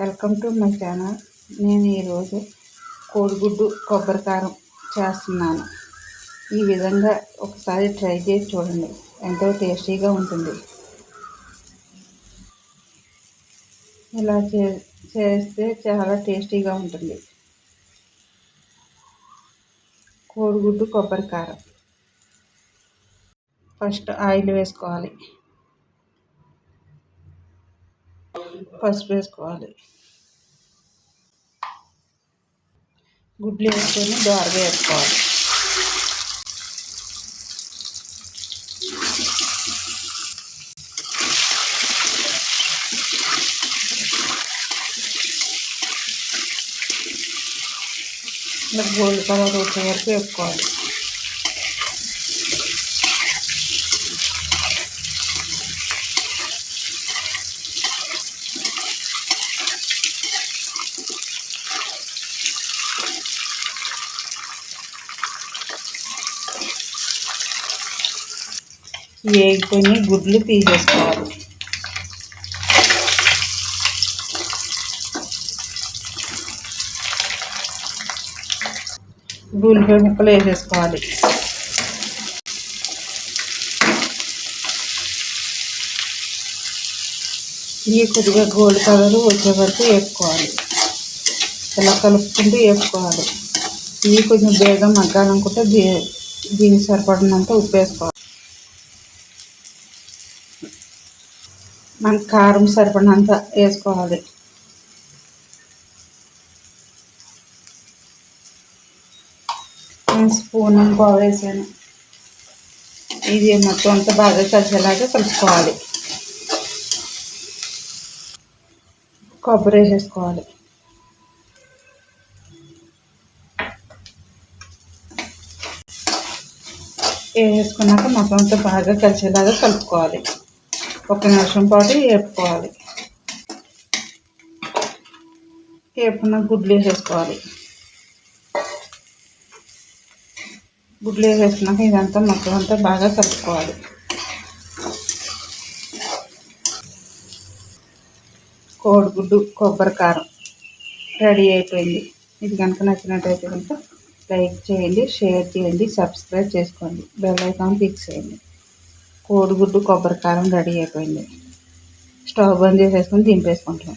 Welcome to my channel. నేను ఈరోజు కోడిగుడ్డు కొబ్బరి కారం చేస్తున్నాను. ఈ విధంగా ఒకసారి ట్రై చేసి చూడండి. ఎంతో టేస్టీగా ఉంటుంది. ఇలా చే చేస్తే చాలా టేస్టీగా ఉంటుంది. కోడిగుడ్డు కొబ్బరి కారం. ఫస్ట్ ఆయిల్ వేసుకోవాలి. పసుపు వేసుకోవాలి. గుడ్లు వేసుకొని దోరగా వేసుకోవాలి. ఇలా గోల్డ్ కలర్ వచ్చే వరకు వేసుకోవాలి. వేగిపోయి గుడ్లు తీసేసుకోవాలి. ఉల్లిపాయ ముక్కలు వేసేసుకోవాలి. ఇవి కొద్దిగా గోల్డ్ కలర్ వచ్చే వరకు వేసుకోవాలి ఇలా కలుపుకుంటూ వేసుకోవాలి ఇవి కొంచెం బేగం మగ్గాలనుకుంటే దీ దీనికి సరిపడినంత ఉప్పు వేసుకోవాలి. మనకు కారం సరిపడినంత వేసుకోవాలి. నేను స్పూన్ ఇంకో వేసాను. ఇది మొత్తం అంతా బాగా కలిసేలాగా కలుపుకోవాలి. కొబ్బరి వేసేసుకోవాలి. వేసుకున్నాక మొత్తం అంతా బాగా కలిసేలాగా కలుపుకోవాలి. ఒక నిమిషం పాటు వేపుకోవాలి వేపుకున్న గుడ్లు వేసేసుకోవాలి. గుడ్లు వేసేసినాక ఇదంతా మొత్తం అంతా బాగా కలుపుకోవాలి. కోడిగుడ్డు కొబ్బరి కారం రెడీ అయిపోయింది. ఇది కనుక నచ్చినట్టయితే కనుక లైక్ చేయండి షేర్ చేయండి సబ్స్క్రైబ్ చేసుకోండి. బెల్ ఐకాన్ క్లిక్ చేయండి. కోడిగుడ్డు కొబ్బరికారం రెడీ అయిపోయింది. స్టవ్ బంద్ చేసేసుకొని దింపేసుకుంటాం